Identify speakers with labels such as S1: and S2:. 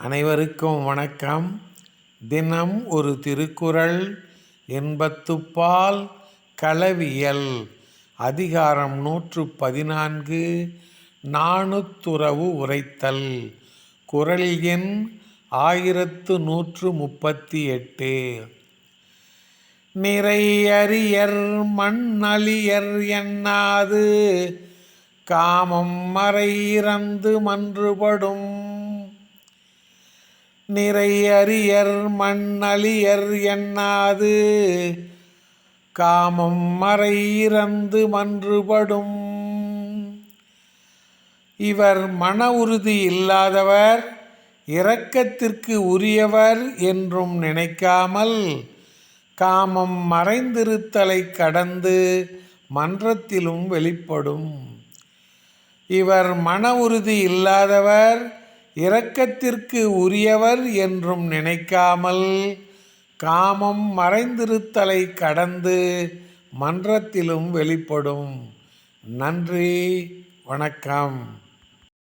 S1: அனைவருக்கும் வணக்கம். தினம் ஒரு திருக்குறள் எண்பத்துப்பால் களவியல் அதிகாரம் நூற்று பதினான்கு நாணுத்துறவு உரைத்தல் குறள் எண் ஆயிரத்து நூற்று முப்பத்தி எட்டு நிறையறியர் மண்ணழியர் எண்ணாது காமம் மறை இறந்து மன்றுபடும் நிறையறியர் மண்ணழியர் எண்ணாது. காமம் மறை இறந்து மன்றுபடும். இவர் மன உறுதி இல்லாதவர் இரக்கத்திற்கு உரியவர் என்றும் நினைக்காமல் காமம் மறைந்திருத்தலை கடந்து மன்றத்திலும் வெளிப்படும். இவர் மன உறுதி இல்லாதவர் இரக்கத்திற்கு உரியவர் என்றும் நினைக்காமல் காமம் மறைந்திருத்தலை கடந்து மன்றத்திலும் வெளிப்படும். நன்றி வணக்கம்.